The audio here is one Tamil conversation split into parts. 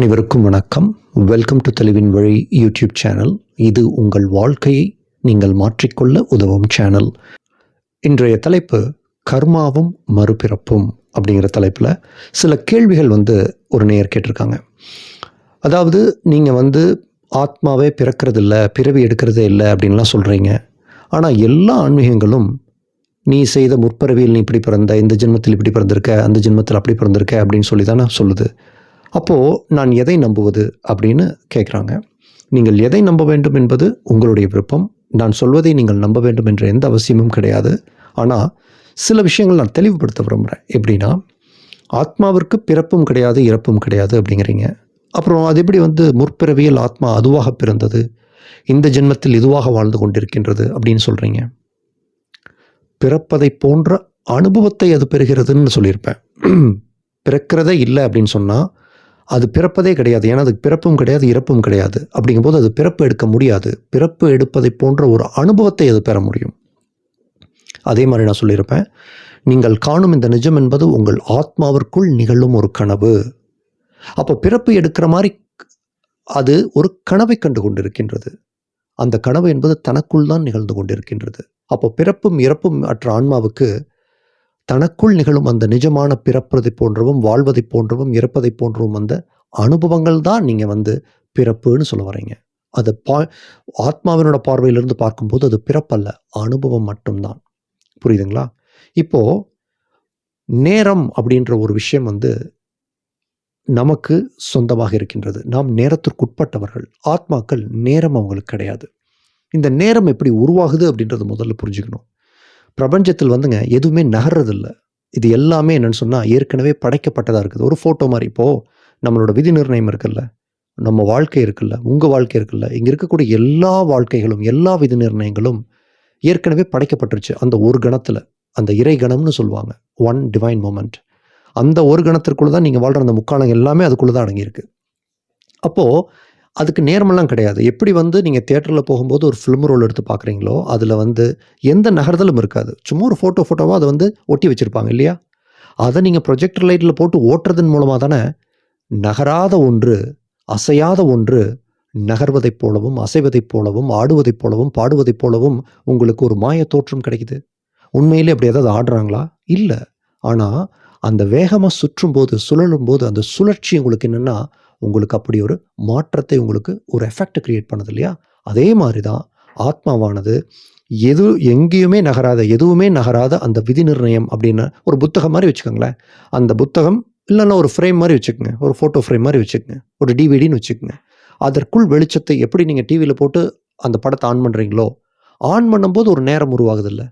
அனைவருக்கும் வணக்கம். வெல்கம் டு தெளிவின் வழி யூடியூப் சேனல் இது உங்கள் வாழ்க்கையை நீங்கள் மாற்றிக்கொள்ள உதவும் சேனல் இன்றைய தலைப்பு கர்மாவும் மறுபிறப்பும் அப்படிங்கிற தலைப்பில் சில கேள்விகள் வந்து ஒரு நேயர் கேட்டிருக்காங்க. அதாவது நீங்கள் வந்து ஆத்மாவே பிறக்கிறதில்ல பிறவி எடுக்கிறதே இல்லை அப்படின்லாம் சொல்கிறீங்க ஆனால் எல்லா ஆன்மீகங்களும் நீ செய்த முற்பிறவியில் நீ இப்படி பிறந்த இந்த ஜென்மத்தில் இப்படி பிறந்திருக்க அந்த ஜென்மத்தில் அப்படி பிறந்திருக்க அப்படின்னு சொல்லி தானே சொல்லுது. அப்போது நான் எதை நம்புவது அப்படின்னு கேட்குறாங்க நீங்கள் எதை நம்ப வேண்டும் என்பது உங்களுடைய விருப்பம். நான் சொல்வதை நீங்கள் நம்ப வேண்டும் என்ற எந்த அவசியமும் கிடையாது. ஆனால் சில விஷயங்கள் நான் தெளிவுபடுத்த விரும்புகிறேன் எப்படின்னா ஆத்மாவிற்கு பிறப்பும் கிடையாது இறப்பும் கிடையாது அப்படிங்கிறீங்க. அப்புறம் அது எப்படி வந்து முற்பிறவியில் ஆத்மா அதுவாக பிறந்தது? இந்த ஜென்மத்தில் இதுவாக வாழ்ந்து கொண்டிருக்கின்றது அப்படின்னு சொல்கிறீங்க பிறப்பதை போன்ற அனுபவத்தை அது பெறுகிறதுன்னு சொல்லியிருப்பேன். பிறக்கிறதே இல்லை அப்படின்னு சொன்னால் அது பிறப்பதே கிடையாது. ஏன்னா அதுக்கு பிறப்பும் கிடையாது இறப்பும் கிடையாது. அப்படிங்கும்போது அது பிறப்பு எடுக்க முடியாது. பிறப்பு எடுப்பதை போன்ற ஒரு அனுபவத்தை அது பெற முடியும். அதே மாதிரி நான் சொல்லியிருப்பேன். நீங்கள் காணும் இந்த நிஜம் என்பது உங்கள் ஆத்மாவிற்குள் நிகழும் ஒரு கனவு. அப்போ பிறப்பு எடுக்கிற மாதிரி அது ஒரு கனவை கண்டு கொண்டிருக்கின்றது. அந்த கனவு என்பது தனக்குள் தான் நிகழ்ந்து கொண்டிருக்கின்றது. அப்போ பிறப்பும் இறப்பும் அற்ற ஆன்மாவுக்கு தனக்குள் நிகழும் அந்த நிஜமான பிறப்பதை போன்றவும் வாழ்வதை போன்றவும் இறப்பதை போன்றவும் அந்த அனுபவங்கள் தான் நீங்கள் வந்து பிறப்புன்னு சொல்ல வரீங்க அது பா ஆத்மாவினோட பார்வையிலிருந்து பார்க்கும்போது அது பிறப்பல்ல அனுபவம் மட்டும்தான். புரியுதுங்களா? இப்போது நேரம் அப்படின்ற ஒரு விஷயம் வந்து நமக்கு சொந்தமாக இருக்கின்றது. நாம் நேரத்திற்குட்பட்டவர்கள் ஆத்மாக்கள் நேரம் அவங்களுக்கு கிடையாது. இந்த நேரம் எப்படி உருவாகுது அப்படின்றத முதல்ல புரிஞ்சுக்கணும். பிரபஞ்சத்தில் வந்துங்க எதுவுமே நகர்றதில்ல. இது எல்லாமே என்னன்னு சொன்னால் ஏற்கனவே படைக்கப்பட்டதாக இருக்குது. ஒரு ஃபோட்டோ மாதிரி. இப்போது நம்மளோட விதி நிர்ணயம் இருக்குல்ல. நம்ம வாழ்க்கை இருக்குல்ல. உங்கள் வாழ்க்கை இருக்குல்ல. இங்கே இருக்கக்கூடிய எல்லா வாழ்க்கைகளும் எல்லா விதி நிர்ணயங்களும் ஏற்கனவே படைக்கப்பட்டுருச்சு. அந்த ஒரு கணத்தில். அந்த இறை கணம்னு சொல்லுவாங்க. ஒன் டிவைன் மூமெண்ட் அந்த ஒரு கணத்திற்குள்ளே தான் நீங்கள் வாழ்கிற அந்த முக்காலம் எல்லாமே அதுக்குள்ளே தான் அடங்கியிருக்கு. அப்போது அதுக்கு நேரமெல்லாம் கிடையாது. எப்படி வந்து நீங்கள் தேட்டரில் போகும்போது ஒரு ஃபிலிம் ரோல் எடுத்து பார்க்குறீங்களோ அதில் வந்து எந்த நகர்தலும் இருக்காது. சும்மா ஒரு ஃபோட்டோ ஃபோட்டோவாக அதை வந்து ஒட்டி வச்சுருப்பாங்க இல்லையா? அதை நீங்கள் ப்ரொஜெக்டர் லைட்டில் போட்டு ஓட்டுறதன் மூலமாக தானே நகராத ஒன்று அசையாத ஒன்று நகர்வதைப் போலவும் அசைவதைப் போலவும் ஆடுவதைப் போலவும் பாடுவதைப் போலவும் உங்களுக்கு ஒரு மாய தோற்றம் கிடைக்குது. உண்மையிலே அப்படி ஏதாவது ஆடுறாங்களா? இல்லை. ஆனால் அந்த வேகமாக சுற்றும் போது சுழலும் போது அந்த சுழற்சி உங்களுக்கு என்னென்னா உங்களுக்கு அப்படி ஒரு மாற்றத்தை உங்களுக்கு ஒரு எஃபெக்ட் கிரியேட் பண்ணுது இல்லையா? அதே மாதிரி தான் ஆத்மாவானது எது எங்கேயுமே நகராத எதுவுமே நகராத அந்த விதி நிர்ணயம் அப்படின்னு ஒரு புத்தகம் மாதிரி வச்சுக்கோங்களேன். அந்த புத்தகம் இல்லைன்னா ஒரு ஃப்ரேம் மாதிரி வச்சுக்கோங்க. ஒரு ஃபோட்டோ ஃப்ரேம் மாதிரி வச்சுக்கோங்க. ஒரு டிவிடின்னு வச்சுக்கோங்க. அதற்குள் வெளிச்சத்தை எப்படி நீங்கள் டிவியில் போட்டு அந்த படத்தை ஆன் பண்ணுறீங்களோ ஆன் பண்ணும்போது ஒரு நேரம் உருவாகுதில்ல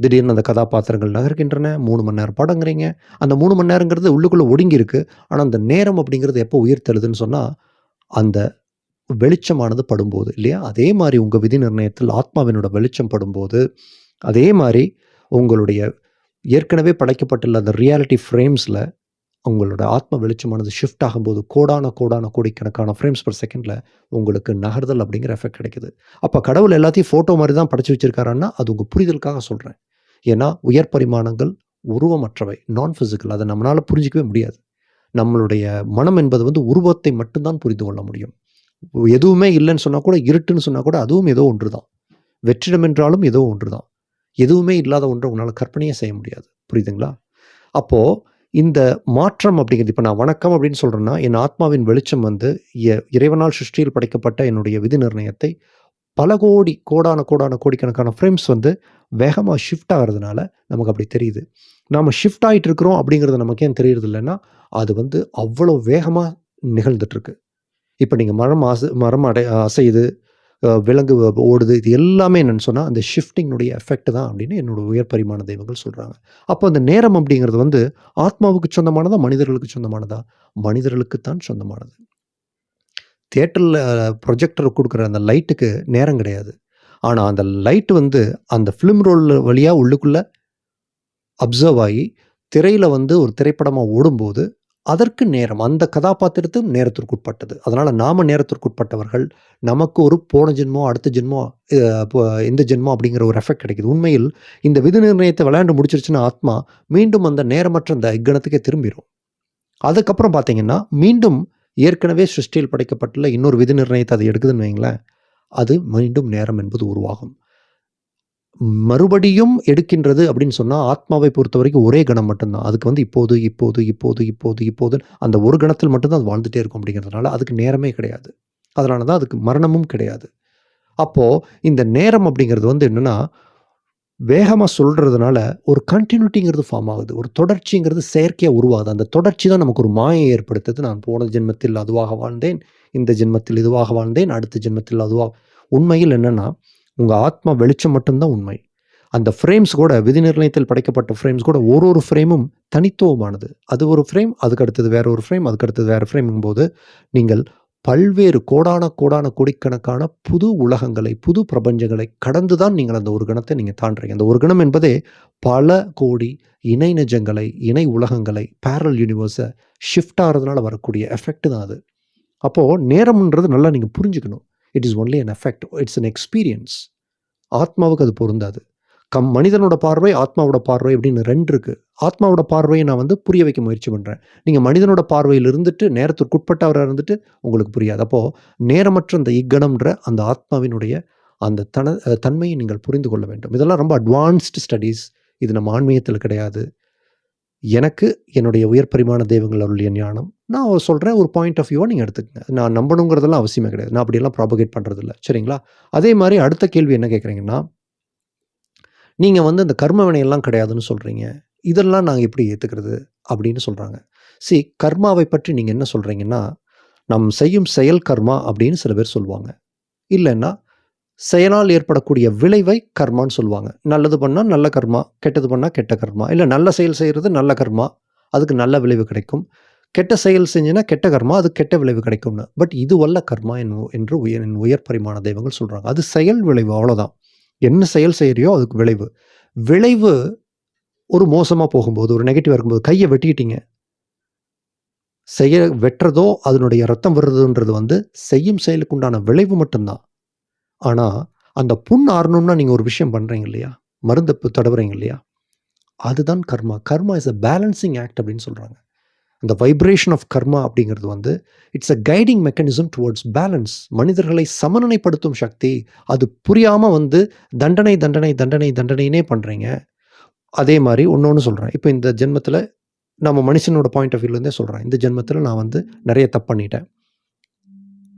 திடீர்னு அந்த கதாபாத்திரங்கள் நகர்கின்றன மூணு மணி நேரம் படங்கிறீங்க. அந்த மூணு மணி நேரங்கிறது உள்ளுக்குள்ளே ஒடுங்கியிருக்கு. ஆனால் அந்த நேரம் அப்படிங்கிறது எப்போ உயிர் தருதுன்னு சொன்னால் அந்த வெளிச்சமானது படும்போது இல்லையா? அதே மாதிரி உங்கள் விதி நிர்ணயத்தில் ஆத்மாவினோட வெளிச்சம் படும்போது அதே மாதிரி உங்களுடைய ஏற்கனவே படைக்கப்பட்டுள்ள அந்த ரியாலிட்டி ஃப்ரேம்ஸில் உங்களோட ஆத்ம வெளிச்சமானது ஷிஃப்ட் ஆகும்போது கோடான கோடான கோடிக்கணக்கான ஃப்ரேம்ஸ் பர் செகண்டில் உங்களுக்கு நகர்தல் அப்படிங்கிற எஃபெக்ட் கிடைக்குது. அப்போ கடவுள் எல்லாத்தையும் ஃபோட்டோ மாதிரி தான் படைச்சி வச்சுருக்காருன்னா அது உங்கள் புரிதலுக்காக சொல்கிறேன் ஏன்னா உயர் பரிமாணங்கள் உருவமற்றவை நான் ஃபிசிக்கல் அதை நம்மளால் புரிஞ்சிக்கவே முடியாது. நம்மளுடைய மனம் என்பது வந்து உருவத்தை மட்டும்தான் புரிந்து கொள்ள முடியும். எதுவுமே இல்லைன்னு சொன்னால் கூட இருட்டுன்னு சொன்னால் கூட அதுவும் ஏதோ ஒன்று தான் வெற்றிடம் என்றாலும் ஏதோ ஒன்று தான் எதுவுமே இல்லாத ஒன்றை உங்களால் கற்பனையே செய்ய முடியாது. புரியுதுங்களா? அப்போது இந்த மாற்றம் அப்படிங்கிறது இப்போ நான் வணக்கம் அப்படின்னு சொல்கிறேன்னா என் ஆத்மாவின் வெளிச்சம் வந்து இறைவனால் சிருஷ்டியில் படைக்கப்பட்ட என்னுடைய விதி நிர்ணயத்தை பல கோடி கோடான கோடான கோடிக்கணக்கான ஃப்ரேம்ஸ் வந்து வேகமாக ஷிஃப்ட் ஆகிறதுனால நமக்கு அப்படி தெரியுது. நாம் ஷிஃப்ட் ஆகிட்டு இருக்கிறோம் அப்படிங்கிறது நமக்கு ஏன் தெரியுறது இல்லைன்னா அது வந்து அவ்வளோ வேகமாக நிகழ்ந்துட்டுருக்கு. இப்போ நீங்கள் மரம் அசை மரம் அடை அசையுது விலங்கு ஓடுது இது எல்லாமே என்னன்னு சொன்னால் அந்த ஷிஃப்டிங்னுடைய எஃபெக்ட் தான் அப்படின்னு என்னோட உயர் பரிமாண தெய்வங்கள் சொல்கிறாங்க அப்போ அந்த நேரம் அப்படிங்கிறது வந்து ஆத்மாவுக்கு சொந்தமானதா மனிதர்களுக்கு சொந்தமானதா? மனிதர்களுக்குத்தான் சொந்தமானது. தேட்டரில் ப்ரொஜெக்டர் கொடுக்குற அந்த லைட்டுக்கு நேரம் கிடையாது. ஆனால் அந்த லைட் வந்து அந்த ஃபிலிம் ரோல் வழியாக உள்ளுக்குள்ளே அப்சர்வ் ஆகி திரையில் வந்து ஒரு திரைப்படமாக ஓடும்போது அதற்கு நேரம் அந்த கதாபாத்திரத்தும் நேரத்திற்குட்பட்டது அதனால் நாம நேரத்திற்குட்பட்டவர்கள் நமக்கு ஒரு போன ஜென்மோ அடுத்த ஜென்மம் இப்போ இந்த ஜென்மோ அப்படிங்கிற ஒரு எஃபெக்ட் கிடைக்குது. உண்மையில் இந்த விதி நிர்ணயத்தை விளையாண்டு முடிச்சிருச்சுன்னா ஆத்மா மீண்டும் அந்த நேரமற்ற அந்த இக்கணத்துக்கே திரும்பிடும் அதுக்கப்புறம் பார்த்தீங்கன்னா மீண்டும் ஏற்கனவே சிருஷ்டியில் படைக்கப்பட்டுள்ள இன்னொரு விதி நிர்ணயத்தை அது எடுக்குதுன்னு வைங்களேன் அது மீண்டும் நேரம் என்பது உருவாகும். மறுபடியும் எடுக்கின்றது அப்படின்னு சொன்னால் ஆத்மாவை பொறுத்த வரைக்கும் ஒரே கணம் மட்டும்தான். அதுக்கு வந்து இப்போது இப்போது இப்போது இப்போது இப்போது அந்த ஒரு கணத்தில் மட்டும்தான் அது வாழ்ந்துட்டே இருக்கும் அப்படிங்கிறதுனால அதுக்கு நேரமே கிடையாது. அதனால தான் அதுக்கு மரணமும் கிடையாது. அப்போது இந்த நேரம் அப்படிங்கிறது வந்து என்னென்னா வேகமாக சொல்கிறதுனால ஒரு கண்டினியூட்டிங்கிறது ஃபார்ம் ஆகுது. ஒரு தொடர்ச்சிங்கிறது செயற்கையாக உருவாகுது. அந்த தொடர்ச்சி தான் நமக்கு ஒரு மாயை ஏற்படுத்துது. நான் போன ஜென்மத்தில் அதுவாக வாழ்ந்தேன். இந்த ஜென்மத்தில் இதுவாக வாழ்ந்தேன். அடுத்த ஜென்மத்தில் அதுவாக உண்மையில் என்னென்னா உங்கள் ஆத்மா வெளிச்சம் மட்டும்தான் உண்மை. அந்த ஃப்ரேம்ஸ் கூட விதி நிர்ணயத்தில் படைக்கப்பட்ட ஃப்ரேம்ஸ் கூட ஒரு ஒரு ஃப்ரேமும் தனித்துவமானது. அது ஒரு ஃப்ரேம் அதுக்கு அடுத்தது வேற ஒரு ஃப்ரேம் அதுக்கு அடுத்தது வேறு ஃப்ரேமிங் போது நீங்கள் பல்வேறு கோடான கோடான கோடிக்கணக்கான புது உலகங்களை புது பிரபஞ்சங்களை கடந்து தான் நீங்கள் அந்த ஒரு கணத்தை நீங்கள் தாண்டுறீங்க. அந்த ஒரு கணம் என்பதே பல கோடி இணை நிஜங்களை இணை உலகங்களை பேரல் யூனிவர்ஸை ஷிஃப்ட் ஆகிறதுனால வரக்கூடிய எஃபெக்ட் தான் அது. அப்போது நேரம்ன்றது நல்லா நீங்கள் புரிஞ்சுக்கணும். It is only an effect it's an experience ஆத்மாவுக்கு அது பொருந்தாது. கம் மனிதனோட பார்வை ஆத்மாவோட பார்வை அப்படின்னு ரெண்டு இருக்குது ஆத்மாவோட பார்வையை நான் வந்து புரிய வைக்க முயற்சி பண்ணுறேன் நீங்கள் மனிதனோட பார்வையில் இருந்துட்டு நேரத்திற்குட்பட்டவராக இருந்துட்டு உங்களுக்கு புரியாது. அப்போது நேரமற்ற அந்த இக்கணம்ன்ற அந்த ஆத்மாவினுடைய அந்த தன தன்மையை நீங்கள் புரிந்து கொள்ள வேண்டும். இதெல்லாம் ரொம்ப அட்வான்ஸ்டு ஸ்டடீஸ் இது நம்ம ஆன்மீகத்தில் கிடையாது. எனக்கு என்னுடைய உயர் பரிமாண தெய்வங்கள் அருளிய ஞானம். நான் சொல்கிறேன் ஒரு பாயிண்ட் ஆஃப் வியூவாக நீங்கள் எடுத்துக்கங்க. நான் நம்பணுங்கிறதெல்லாம் அவசியமே கிடையாது. நான் அப்படியெல்லாம் ப்ராபகேட் பண்ணுறதில்ல சரிங்களா? அதே மாதிரி அடுத்த கேள்வி என்ன கேட்குறீங்கன்னா நீங்கள் வந்து இந்த கர்ம வினையெல்லாம் கிடையாதுன்னு சொல்கிறீங்க இதெல்லாம் நாங்கள் எப்படி ஏற்றுக்கிறது அப்படின்னு சொல்கிறாங்க சி கர்மாவை பற்றி நீங்கள் என்ன சொல்கிறீங்கன்னா நம் செய்யும் செயல் கர்மா அப்படின்னு சில பேர் சொல்லுவாங்க. இல்லைன்னா செயலால் ஏற்படக்கூடிய விளைவை கர்மான்னு சொல்லுவாங்க. நல்லது பண்ணால் நல்ல கர்மா கெட்டது பண்ணால் கெட்ட கர்மா. இல்லை நல்ல செயல் செய்கிறது நல்ல கர்மா அதுக்கு நல்ல விளைவு கிடைக்கும். கெட்ட செயல் செஞ்சுன்னா கெட்ட கர்மா அது கெட்ட விளைவு கிடைக்கும்னு. பட் இது வல்ல கர்மா என்று உயர் உயர் பரிமாண தெய்வங்கள் சொல்கிறாங்க அது செயல் விளைவு அவ்வளோதான் என்ன செயல் செய்கிறியோ அதுக்கு விளைவு. விளைவு ஒரு மோசமாக போகும்போது ஒரு நெகட்டிவாக இருக்கும்போது கையை வெட்டிக்கிட்டீங்க. செய்ய வெட்டுறதோ அதனுடைய ரத்தம் வருதுன்றது வந்து செய்யும் செயலுக்கு உண்டான விளைவு மட்டும்தான். ஆனால் அந்த புண் ஆறணும்னா நீங்கள் ஒரு விஷயம் பண்ணுறீங்க இல்லையா? மருந்து தடவுறீங்க இல்லையா? அதுதான் கர்மா. Karma is a balancing act அப்படின்னு சொல்கிறாங்க அந்த வைப்ரேஷன் ஆஃப் கர்மா அப்படிங்கிறது வந்து it's a guiding mechanism towards balance மனிதர்களை சமநிலைப்படுத்தும் சக்தி அது புரியாமல் வந்து தண்டனை தண்டனை தண்டனை தண்டனைனே பண்ணுறீங்க அதே மாதிரி ஒன்று ஒன்று சொல்கிறேன் இப்போ இந்த ஜென்மத்தில் நம்ம மனுஷனோட பாயிண்ட் ஆஃப் வியூலேருந்தே சொல்கிறேன் இந்த ஜென்மத்தில் நான் வந்து நிறைய தப்பு பண்ணிட்டேன்.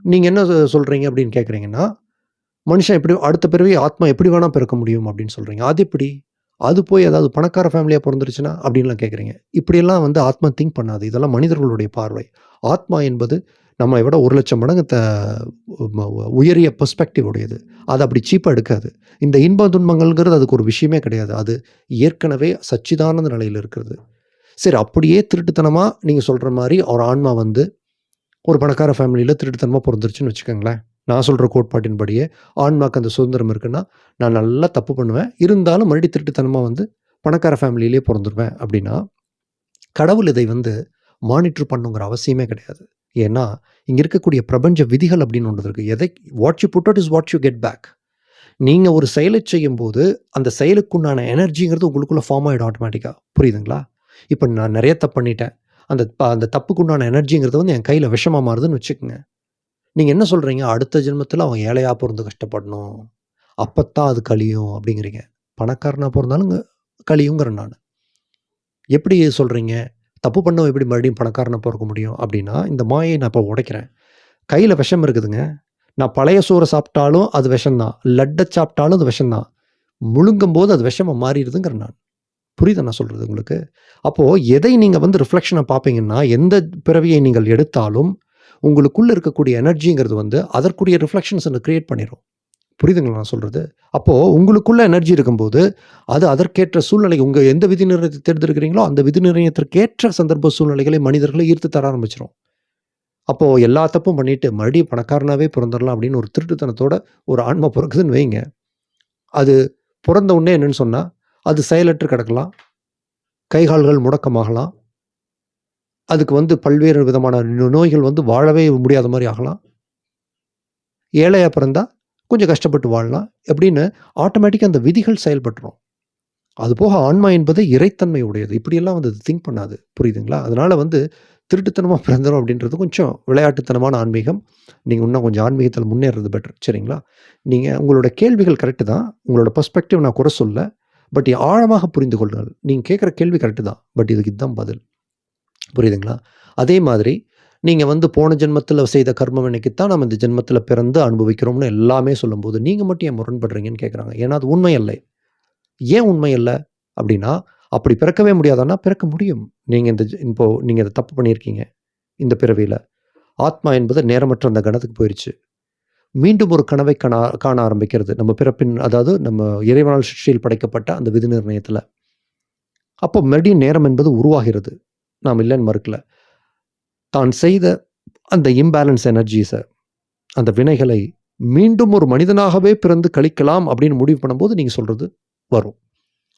நீங்கள் என்ன சொல்கிறீங்க அப்படின்னு கேட்குறீங்கன்னா மனுஷன் எப்படி அடுத்த பிறவி ஆத்மா எப்படி வேணால் பிறக்க முடியும் அப்படின்னு சொல்கிறீங்க அது எப்படி? அது போய் ஏதாவது பணக்கார ஃபேமிலியாக பிறந்துருச்சுன்னா அப்படின்லாம் கேட்குறீங்க இப்படியெல்லாம் வந்து ஆத்மா திங்க் பண்ணாது. இதெல்லாம் மனிதர்களுடைய பார்வை. ஆத்மா என்பது நம்ம விட ஒரு லட்சம் மடங்கு த உயரிய பெர்ஸ்பெக்டிவ் உடையது. அது அப்படி சீப்பாக எடுக்காது. இந்த இன்ப துன்பங்கள்ங்கிறது அதுக்கு ஒரு விஷயமே கிடையாது. அது ஏற்கனவே சச்சிதானந்த நிலையில் இருக்கிறது. சரி அப்படியே திருட்டுத்தனமாக நீங்கள் சொல்கிற மாதிரி ஒரு ஆன்மா வந்து ஒரு பணக்கார ஃபேமிலியில் திருட்டுத்தனமாக பிறந்துருச்சுன்னு வச்சுக்கோங்களேன். நான் சொல்கிற கோட்பாட்டின்படியே ஆன்மாக்கு அந்த சுதந்திரம் இருக்குன்னா நான் நல்லா தப்பு பண்ணுவேன். இருந்தாலும் மறுபடி திருட்டுத்தனமாக வந்து பணக்கார ஃபேமிலியிலே பிறந்துருவேன் அப்படின்னா கடவுள் இதை வந்து மானிட்டர் பண்ணுங்கிற அவசியமே கிடையாது. ஏன்னா இங்கே இருக்கக்கூடிய பிரபஞ்ச விதிகள் அப்படின்னு ஒன்று இருக்குது எதை what you put out is what you get back நீங்கள் ஒரு செயலை செய்யும் போது அந்த செயலுக்குண்டான எனர்ஜிங்கிறது உங்களுக்குள்ளே ஃபார்ம் ஆகிடும் ஆட்டோமேட்டிக்காக புரியுதுங்களா? இப்போ நான் நிறைய தப்பு பண்ணிட்டேன். அந்த அந்த தப்புக்குண்டான எனர்ஜிங்கிறது வந்து என் கையில் விஷமாக மாறுதுன்னு வச்சுக்கோங்க. நீங்கள் என்ன சொல்கிறீங்க அடுத்த ஜென்மத்தில் அவன் ஏழையாக பிறந்து கஷ்டப்படணும். அப்போத்தான் அது கழியும் அப்படிங்கிறீங்க. பணக்காரனாக பிறந்தாலும் கழியுங்கிறேன் நான். எப்படி சொல்கிறீங்க தப்பு பண்ண எப்படி மறுபடியும் பணக்காரனாக பிறக்க முடியும்? அப்படின்னா இந்த மாயை நான் இப்போ உடைக்கிறேன். கையில் விஷம் இருக்குதுங்க. நான் பழைய சோறை சாப்பிட்டாலும் அது விஷம்தான். லட்டை சாப்பிட்டாலும் அது விஷம்தான். முழுங்கும் போது அது விஷமாக மாறிடுதுங்கிற நான். புரியுது நான் சொல்கிறது உங்களுக்கு? அப்போது எதை நீங்கள் வந்து ரிஃப்ளெக்ஷனை பார்ப்பீங்கன்னா எந்த பிறவியை நீங்கள் எடுத்தாலும் உங்களுக்குள்ளே இருக்கக்கூடிய எனர்ஜிங்கிறது வந்து அதற்குரிய ரிஃப்ளெக்ஷன்ஸ் கிரியேட் பண்ணிடும் புரியுதுங்களா நான் சொல்கிறது அப்போது உங்களுக்குள்ள எனர்ஜி இருக்கும்போது அது அதற்கேற்ற சூழ்நிலை உங்கள் எந்த விதி நிர்ணயத்தை தேர்ந்தெடுக்கிறீங்களோ அந்த விதி நிர்ணயத்திற்கேற்ற சந்தர்ப்ப சூழ்நிலைகளை மனிதர்களை ஈர்த்து தர ஆரம்பிச்சிடும் அப்போது எல்லா தப்பும் பண்ணிவிட்டு மறுபடியும் பணக்காரனாகவே பிறந்துடலாம் அப்படின்னு ஒரு திருட்டுத்தனத்தோட ஒரு ஆன்மா பிறக்குதுன்னு வைங்க. அது பிறந்த உடனே என்னன்னு சொன்னால் அது செயலற்று கிடக்கலாம். கைகால்கள் முடக்கமாகலாம். அதுக்கு வந்து பல்வேறு விதமான நோய்கள் வந்து வாழவே முடியாத மாதிரி ஆகலாம். ஏழையாக பிறந்தால் கொஞ்சம் கஷ்டப்பட்டு வாழலாம். எப்படின்னு ஆட்டோமேட்டிக்காக அந்த விதிகள் செயல்பட்டுரும். அது போக ஆன்மா என்பது இறைத்தன்மை உடையது இப்படியெல்லாம் வந்து திங்க் பண்ணாது. புரியுதுங்களா? அதனால் வந்து திருட்டுத்தனமாக பிறந்தோம் அப்படின்றது கொஞ்சம் விளையாட்டுத்தனமான ஆன்மீகம். நீங்கள் இன்னும் கொஞ்சம் ஆன்மீகத்தில் முன்னேறது பெட்டர் சரிங்களா? நீங்கள் உங்களோட கேள்விகள் கரெக்டு தான். உங்களோட பர்ஸ்பெக்டிவ் நான் குறை சொல்ல பட் ஆழமாக புரிந்து கொள்ளுங்கள். நீங்கள் கேட்குற கேள்வி கரெக்டு தான். பட் இதுக்கு இதுதான் பதில். புரியுதுங்களா? அதே மாதிரி நீங்கள் வந்து போன ஜென்மத்தில் செய்த கர்மம் இன்னைக்குத்தான் நம்ம இந்த ஜென்மத்தில் பிறந்து அனுபவிக்கிறோம்னு எல்லாமே சொல்லும்போது நீங்கள் மட்டும் ஏன் முரண்படுறீங்கன்னு கேட்குறாங்க ஏன்னா அது உண்மை இல்லை ஏன் உண்மை இல்லை அப்படின்னா அப்படி பிறக்கவே முடியாதான்னா பிறக்க முடியும். நீங்கள் இந்த இப்போது நீங்கள் இதை தப்பு பண்ணியிருக்கீங்க இந்த பிறவியில். ஆத்மா என்பது நேரமற்ற அந்த கணத்துக்கு போயிடுச்சு மீண்டும் ஒரு கனவை காண காண ஆரம்பிக்கிறது. நம்ம பிறப்பின் அதாவது நம்ம இறைவனால் சிருஷ்டியில் படைக்கப்பட்ட அந்த விதி நிர்ணயத்தில். அப்போ மறுபடியும் நேரம் என்பது உருவாகிறது. நாம் இல்லைன்னு மறுக்கல. தான் செய்த அந்த இம்பேலன்ஸ் எனர்ஜிஸை அந்த வினைகளை மீண்டும் ஒரு மனிதனாகவே பிறந்து கழிக்கலாம் அப்படின்னு முடிவு பண்ணும்போது நீங்கள் சொல்கிறது வரும்.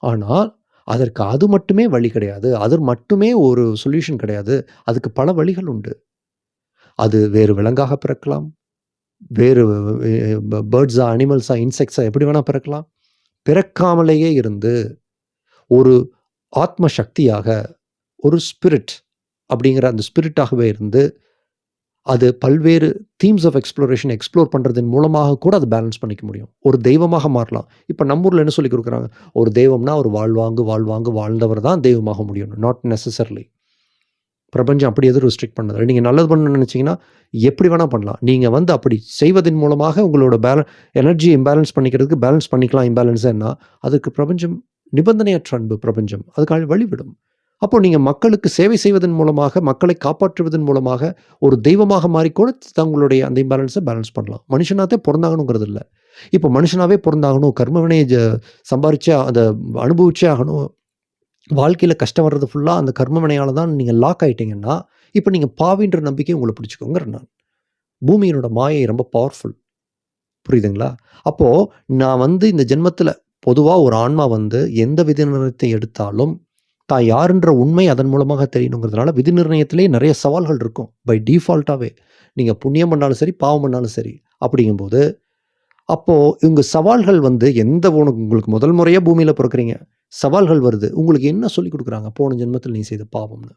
ஆனால் அதற்கு அது மட்டுமே வழி கிடையாது. அது மட்டுமே ஒரு சொல்யூஷன் கிடையாது. அதுக்கு பல வழிகள் உண்டு. அது வேறு விலங்காக பிறக்கலாம். வேறு பேர்ட்ஸா அனிமல்ஸா இன்செக்ட்ஸா எப்படி வேணால் பிறக்கலாம். பிறக்காமலேயே இருந்து ஒரு ஆத்ம சக்தியாக ஒரு ஸ்பிரிட் அப்படிங்கிற அந்த ஸ்பிரிட்டாகவே இருந்து அது பல்வேறு தீம்ஸ் ஆஃப் எக்ஸ்ப்ளோரேஷன் எக்ஸ்ப்ளோர் பண்ணுறதன் மூலமாக கூட அது பேலன்ஸ் பண்ணிக்க முடியும். ஒரு தெய்வமாக மாறலாம். இப்போ நம்ம ஊரில் என்ன சொல்லி கொடுக்குறாங்க? ஒரு தெய்வம்னா ஒரு வாழ்வாங்கு வாழ்வாங்கு வாழ்ந்தவர் தான் தெய்வமாக முடியும் நாட் நெசசர்லி பிரபஞ்சம் அப்படி எதுவும் ரெஸ்ட்ரிக்ட் பண்ணதில்லை. நீங்கள் நல்லது பண்ணணும்னு நினச்சிங்கன்னா எப்படி வேணால் பண்ணலாம். நீங்கள் வந்து அப்படி செய்வதன் மூலமாக உங்களோட பேலன் எனர்ஜி இம்பேலன்ஸ் பண்ணிக்கிறதுக்கு பேலன்ஸ் பண்ணிக்கலாம். இம்பேலன்ஸ் என்ன அதுக்கு பிரபஞ்சம் நிபந்தனையற்ற அன்பு பிரபஞ்சம். அதுக்காக வழிவிடும். அப்போ நீங்கள் மக்களுக்கு சேவை செய்வதன் மூலமாக மக்களை காப்பாற்றுவதன் மூலமாக ஒரு தெய்வமாக மாறிக்கூட தங்களுடைய அந்த இம்பேலன்ஸை பேலன்ஸ் பண்ணலாம். மனுஷனாத்தே பிறந்தாகணுங்கிறது இல்லை இப்போ மனுஷனாவே பிறந்தாகணும் கர்மவினையை ஜ- சம்பாரிச்சே அதை அனுபவிச்சே ஆகணும். வாழ்க்கையில் கஷ்டம் வர்றது ஃபுல்லாக அந்த கர்மவினையால் தான் நீங்கள் லாக் ஆகிட்டீங்கன்னா இப்போ நீங்கள் பாவின்ற நம்பிக்கை உங்களை பிடிச்சிக்கோங்கிற நான். பூமியினோட மாயை ரொம்ப பவர்ஃபுல் புரியுதுங்களா? அப்போது நான் வந்து இந்த ஜென்மத்தில் பொதுவாக ஒரு ஆன்மா வந்து எந்த விதி எடுத்தாலும் தான் யாருன்ற உண்மை அதன் மூலமாக தெரியணுங்கிறதுனால விதி நிர்ணயத்திலே நிறைய சவால்கள் இருக்கும். பை டிஃபால்ட்டாகவே நீங்கள் புண்ணியம் பண்ணாலும் சரி பாவம் பண்ணாலும் சரி. அப்படிங்கும்போது அப்போது இவங்க சவால்கள் வந்து எந்த உனக்கு உங்களுக்கு முதல் முறையாக பூமியில் பிறக்கிறீங்க. சவால்கள் வருது. உங்களுக்கு என்ன சொல்லி கொடுக்குறாங்க? போன ஜென்மத்தில் நீ செய்த பாவம்னு.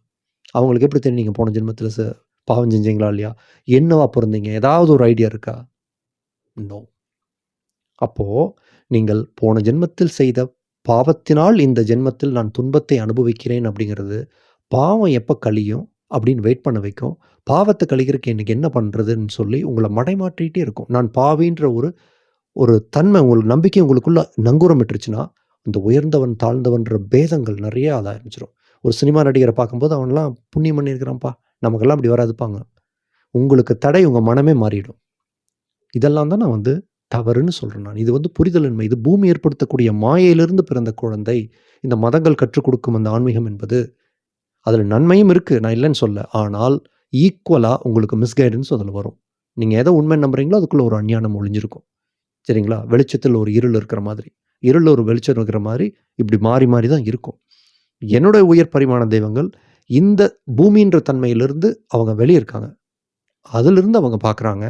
அவங்களுக்கு எப்படி தெரியும்? நீங்கள் போன ஜென்மத்தில் ச பாவம் செஞ்சீங்களா இல்லையா? என்னவா பிறந்தீங்க ஏதாவது ஒரு ஐடியா இருக்கா? நோ அப்போது நீங்கள் போன ஜென்மத்தில் செய்த பாவத்தினால் இந்த ஜென்மத்தில் நான் துன்பத்தை அனுபவிக்கிறேன் அப்படிங்கிறது பாவம் எப்போ கழியும் அப்படின்னு வெயிட் பண்ண வைக்கும். பாவத்தை கழிக்கிறதுக்கு எனக்கு என்ன பண்ணுறதுன்னு சொல்லி உங்களை மடைமாற்றிகிட்டே இருக்கும். நான் பாவின்ற ஒரு ஒரு தன்மை உங்களுக்கு நம்பிக்கை உங்களுக்குள்ளே நங்கூரம் விட்டுருச்சுன்னா இந்த உயர்ந்தவன் தாழ்ந்தவன்ற பேதங்கள் நிறைய அதை ஆரம்பிச்சிடும் ஒரு சினிமா நடிகரை பார்க்கும்போது அவன்லாம் புண்ணியம் பண்ணியிருக்கிறான்ப்பா நமக்கெல்லாம் அப்படி வராதுப்பாங்க. உங்களுக்கு தடை உங்கள் மனமே மாறிடும். இதெல்லாம் தான் நான் வந்து தவறுன்னு சொல்கிறேன் நான். இது வந்து புரிதலின்மை. இது பூமி ஏற்படுத்தக்கூடிய மாயையிலிருந்து பிறந்த குழந்தை. இந்த மதங்கள் கற்றுக் கொடுக்கும் அந்த ஆன்மீகம் என்பது அதில் நன்மையும் இருக்குது நான் இல்லைன்னு சொல்ல. ஆனால் ஈக்குவலாக உங்களுக்கு மிஸ்கைடன்ஸ் அதில் வரும். நீங்கள் எதை உண்மை நம்புறீங்களோ அதுக்குள்ளே ஒரு அஞ்ஞானம் ஒளிஞ்சிருக்கும். சரிங்களா? வெளிச்சத்தில் ஒரு இருள் இருக்கிற மாதிரி. இருளில் ஒரு வெளிச்சம் இருக்கிற மாதிரி இப்படி மாறி மாறி தான் இருக்கும். என்னுடைய உயர் பரிமாண தெய்வங்கள் இந்த பூமின்ற தன்மையிலிருந்து அவங்க வெளியே இருக்காங்க. அதிலிருந்து அவங்க பார்க்குறாங்க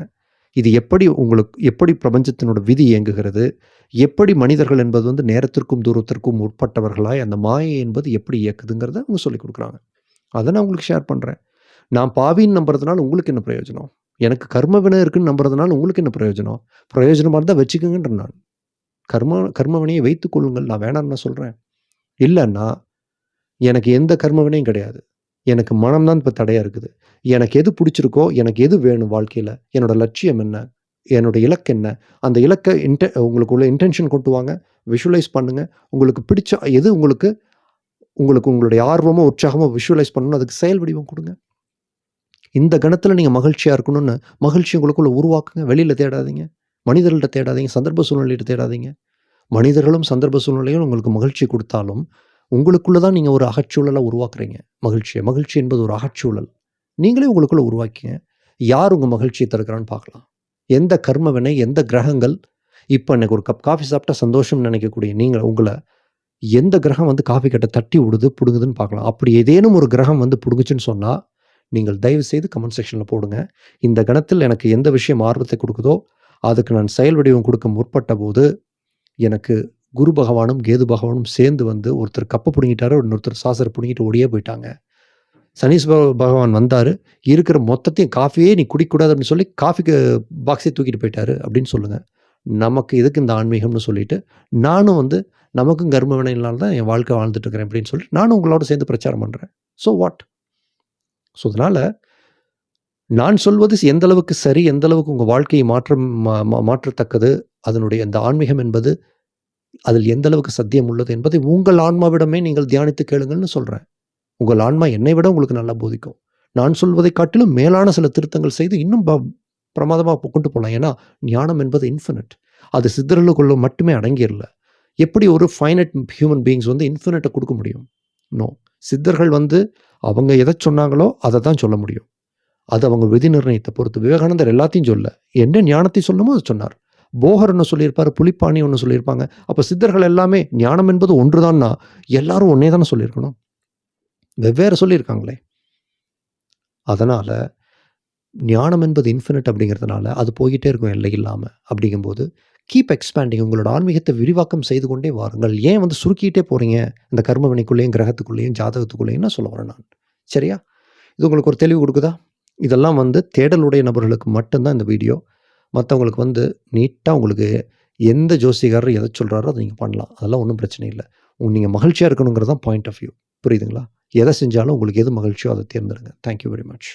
இது எப்படி உங்களுக்கு எப்படி பிரபஞ்சத்தினோட விதி இயங்குகிறது? எப்படி மனிதர்கள் என்பது வந்து நேரத்திற்கும் தூரத்திற்கும் உட்பட்டவர்களாய் அந்த மாயை என்பது எப்படி இயக்குதுங்கிறத அவங்க சொல்லிக் கொடுக்குறாங்க. அதை நான் உங்களுக்கு ஷேர் பண்ணுறேன் நான் பாவின்னு நம்புறதுனால உங்களுக்கு என்ன பிரயோஜனம்? எனக்கு கர்ம வினை இருக்குன்னு நம்புறதுனால உங்களுக்கு என்ன பிரயோஜனம்? பிரயோஜனமாக இருந்தால் வச்சுக்கோங்கன்ற நான். கர்ம கர்ம வினையை நான் வேணாம்னு சொல்கிறேன் இல்லைன்னா எனக்கு எந்த கர்ம வினையும் கிடையாது. எனக்கு மனம்தான் இப்போ தடையாக இருக்குது. எனக்கு எது பிடிச்சிருக்கோ எனக்கு எது வேணும் வாழ்க்கையில்? என்னோட லட்சியம் என்ன? என்னோட இலக்கு என்ன? அந்த இலக்கை இன்டெ உங்களுக்குள்ள இன்டென்ஷன் கொண்டு வாங்க விஷுவலைஸ் பண்ணுங்கள் உங்களுக்கு பிடிச்ச எது உங்களுக்கு உங்களுக்கு உங்களுடைய ஆர்வமோ உற்சாகமோ விஷுவலைஸ் பண்ணணும் அதுக்கு செயல் வடிவம் கொடுங்க. இந்த கணத்தில் நீங்கள் மகிழ்ச்சியாக இருக்கணும்னு மகிழ்ச்சி உங்களுக்குள்ளே உருவாக்குங்க. வெளியில் தேடாதீங்க. மனிதர்கள்ட்ட தேடாதீங்க. சந்தர்ப்ப சூழ்நிலையிட்ட தேடாதீங்க. மனிதர்களும் சந்தர்ப்ப சூழ்நிலையும் உங்களுக்கு மகிழ்ச்சி கொடுத்தாலும் உங்களுக்குள்ளே தான் நீங்கள் ஒரு அகச்சூழலை உருவாக்குறீங்க. மகிழ்ச்சியை. மகிழ்ச்சி என்பது ஒரு அகச்சூழல். நீங்களே உங்களுக்குள்ளே உருவாக்கிங்க. யார் உங்கள் மகிழ்ச்சியை தடுக்கிறான்னு பார்க்கலாம். எந்த கர்ம வினை எந்த கிரகங்கள்? இப்போ எனக்கு ஒரு கப் காஃபி சாப்பிட்டா சந்தோஷம்னு நினைக்கக்கூடிய நீங்கள் உங்களை எந்த கிரகம் வந்து காஃபி கட்டை தட்டி விடுது பிடுங்குதுன்னு பார்க்கலாம். அப்படி ஏதேனும் ஒரு கிரகம் வந்து பிடுங்குச்சுன்னு சொன்னால் நீங்கள் தயவு செய்து கமெண்ட் செக்ஷனில் போடுங்க. இந்த கணத்தில் எனக்கு எந்த விஷயம் ஆர்வத்தை கொடுக்குதோ அதுக்கு நான் செயல் வடிவம் கொடுக்க முற்பட்ட போது எனக்கு குரு பகவானும் கேது பகவானும் சேர்ந்து வந்து ஒருத்தர் கப்பை பிடுங்கிட்டாரு இன்னொருத்தர் சாசரை பிடுங்கிட்டு ஓடியே போயிட்டாங்க. சனீஸ் பகவான் வந்தார் இருக்கிற மொத்தத்தையும் காஃபியே நீ குடிக்கக்கூடாது அப்படின்னு சொல்லி காஃபிக்கு பாக்ஸே தூக்கிட்டு போயிட்டாரு அப்படின்னு சொல்லுங்கள் நமக்கு எதுக்கு இந்த ஆன்மீகம்னு சொல்லிட்டு நானும் வந்து நமக்கும் கர்ம வினையினால தான் என் வாழ்க்கை வாழ்ந்துட்டு இருக்கிறேன் அப்படின்னு சொல்லிட்டு நானும் உங்களோட சேர்ந்து பிரச்சாரம் பண்ணுறேன் ஸோ வாட் ஸோ அதனால் நான் சொல்வது எந்த அளவுக்கு சரி எந்த அளவுக்கு உங்கள் வாழ்க்கையை மாற்றம் மா- மா- மாற்றத்தக்கது அதனுடைய அந்த ஆன்மீகம் என்பது அதில் எந்த அளவுக்கு சத்தியம் உள்ளது என்பதை உங்கள் ஆன்மாவிடமே நீங்கள் தியானித்து கேளுங்கள்னு சொல்கிறேன் உங்கள் ஆன்மா என்னை விட உங்களுக்கு நல்லா போதிக்கும். நான் சொல்வதை காட்டிலும் மேலான சில திருத்தங்கள் செய்து இன்னும் ப பிரமாதமாக கொண்டு போகலாம் ஏன்னா ஞானம் என்பது இன்ஃபினிட் அது சித்தர்களுக்குள்ள மட்டுமே அடங்கிடல எப்படி ஒரு ஃபைனட் ஹியூமன் பீயிங்ஸ் வந்து இன்ஃபினிட்டை கொடுக்க முடியும்? நோ சித்தர்கள் வந்து அவங்க எதை சொன்னாங்களோ அதை தான் சொல்ல முடியும். அது அவங்க விதி நிர்ணயத்தை பொறுத்து. விவேகானந்தர் எல்லாத்தையும் சொல்ல. என்ன ஞானத்தை சொல்லணுமோ அதை சொன்னார். போகர் ஒன்று சொல்லியிருப்பார் புலிப்பாணி ஒன்று சொல்லியிருப்பாங்க. அப்போ சித்தர்கள் எல்லாமே ஞானம் என்பது ஒன்றுதான்னா எல்லாரும் ஒன்றே தானே சொல்லியிருக்கணும்? வெவ்வேறு சொல்லியிருக்காங்களே. அதனால் ஞானம் என்பது இன்ஃபினிட் அப்படிங்கிறதுனால அது போய்கிட்டே இருக்கும் எல்லை இல்லாமல் அப்படிங்கும்போது கீப் எக்ஸ்பேண்டிங் உங்களோட ஆன்மீகத்தை விரிவாக்கம் செய்து கொண்டே வாருங்கள். ஏன் வந்து சுருக்கிட்டே போகிறீங்க இந்த கர்மவினைக்குள்ளேயும் கிரகத்துக்குள்ளேயும் ஜாதகத்துக்குள்ளேயும் நான் சொல்ல வரேன் நான்? சரியா? இது உங்களுக்கு ஒரு தெளிவு கொடுக்குதா? இதெல்லாம் வந்து தேடலுடைய நபர்களுக்கு மட்டும்தான் இந்த வீடியோ. மற்றவங்களுக்கு வந்து நீட்டாக உங்களுக்கு எந்த ஜோசிகாரர் எதை சொல்கிறாரோ அதை நீங்கள் பண்ணலாம். அதெல்லாம் ஒன்றும் பிரச்சனை இல்லை. நீங்கள் மகிழ்ச்சியாக இருக்கணுங்கிறது தான் பாயிண்ட் ஆஃப் வியூ புரியுதுங்களா? எதை செஞ்சாலும் உங்களுக்கு எது மகிழ்ச்சியோ அதை தேர்ந்தெடுங்க. Thank you very much